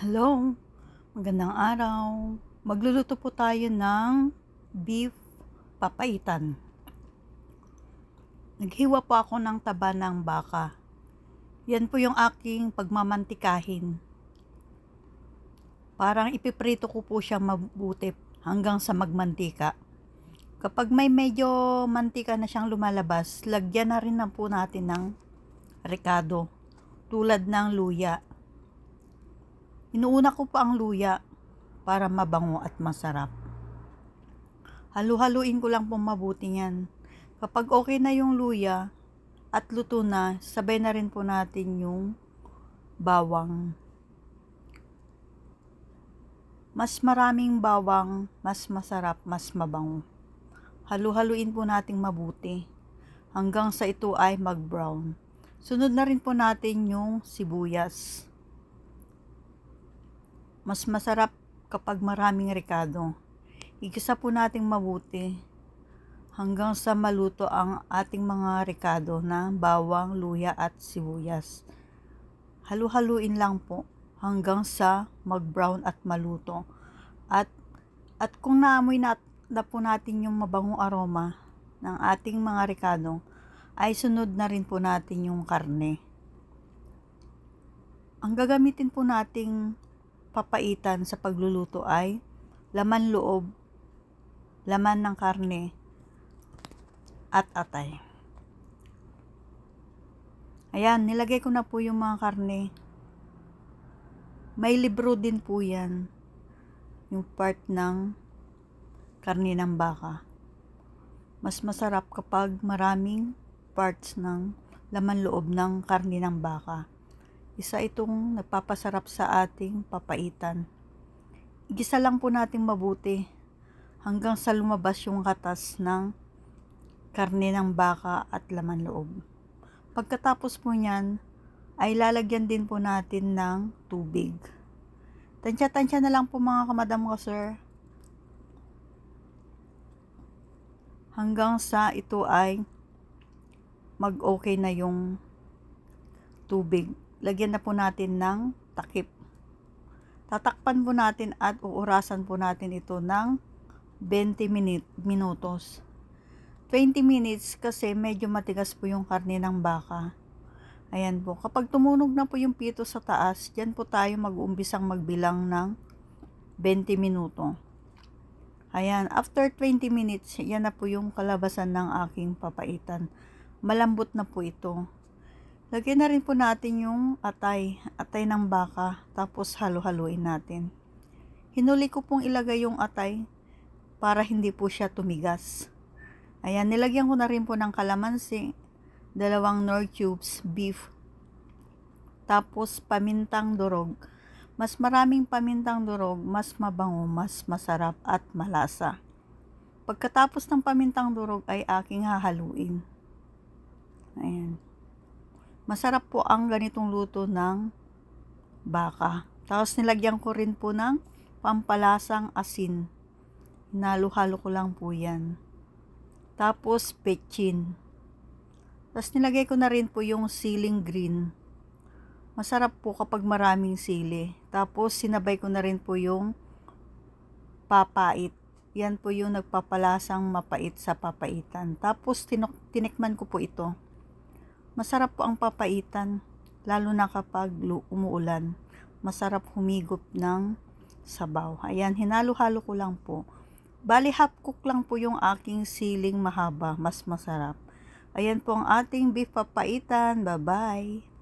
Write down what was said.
Hello, magandang araw. Magluluto po tayo ng beef papaitan. Naghiwa po ako ng taba ng baka. Yan po yung aking pagmamantikahin. Parang ipiprito ko po siya mabuti hanggang sa magmantika. Kapag may medyo mantika na siyang lumalabas, lagyan na rin na po natin ng rekado tulad ng luya Inuuna ko pa ang luya para mabango at masarap. Halu-haluin ko lang po mabuti yan. Kapag okay na yung luya at luto na, sabay na rin po natin yung bawang. Mas maraming bawang, mas masarap, mas mabango. Halu-haluin po nating mabuti hanggang sa ito ay mag-brown. Sunod na rin po natin yung sibuyas. Mas masarap kapag maraming rekado. Igisa po nating mabuti hanggang sa maluto ang ating mga rekado na bawang, luya at sibuyas. Halu-haluin lang po hanggang sa mag-brown at maluto. At at kung naamoy na, na po natin yung mabangong aroma ng ating mga rekado, ay sunod na rin po natin yung karne. Ang gagamitin po nating papaitan sa pagluluto ay laman loob, laman ng karne, at atay. Ayan, nilagay ko na po yung mga karne. May libro din po yan. Yung part ng karne ng baka. Mas masarap kapag maraming parts ng laman loob ng karne ng baka. Isa itong nagpapasarap sa ating papaitan. Igisa lang po natin mabuti hanggang sa lumabas yung katas ng karne ng baka at laman loob. Pagkatapos po niyan, ay lalagyan din po natin ng tubig. Tansya-tansya na lang po mga kamadam ko sir. Hanggang sa ito ay mag-okay na yung tubig lagyan na po natin ng takip. Tatakpan po natin at uurasan po natin ito ng 20 minute, minutos. 20 minutes kasi medyo matigas po yung karne ng baka. Ayan po. Kapag tumunog na po yung pito sa taas, dyan po tayo mag-uumbisang magbilang ng 20 minuto. Ayan, after 20 minutes, yan na po yung kalabasan ng aking papaitan. Malambot na po ito. Lagyan na rin po natin yung atay, atay ng baka, tapos halo-haluin natin. Hinuli ko pong ilagay yung atay para hindi po siya tumigas. Ayan, nilagyan ko na rin po ng kalamansi, dalawang nor cubes beef, tapos pamintang durog. Mas maraming pamintang durog, mas mabango, mas masarap at malasa. Pagkatapos ng pamintang durog ay aking hahaluin. Ayan. Masarap po ang ganitong luto ng baka. Tapos nilagyan ko rin po ng pampalasang asin. Hinalo-halo ko lang po yan. Tapos pechin. Tapos nilagay ko na rin po yung siling green. Masarap po kapag maraming sili. Tapos sinabay ko na rin po yung papait. Yan po yung nagpapalasang mapait sa papaitan. Tapos tinok, tinikman ko po ito. Masarap po ang papaitan, lalo na kapag umuulan. Masarap humigop ng sabaw. Ayan, hinalo-halo ko lang po. Bali half cook lang po yung aking siling mahaba, mas masarap. Ayan po ang ating beef papaitan. Bye-bye.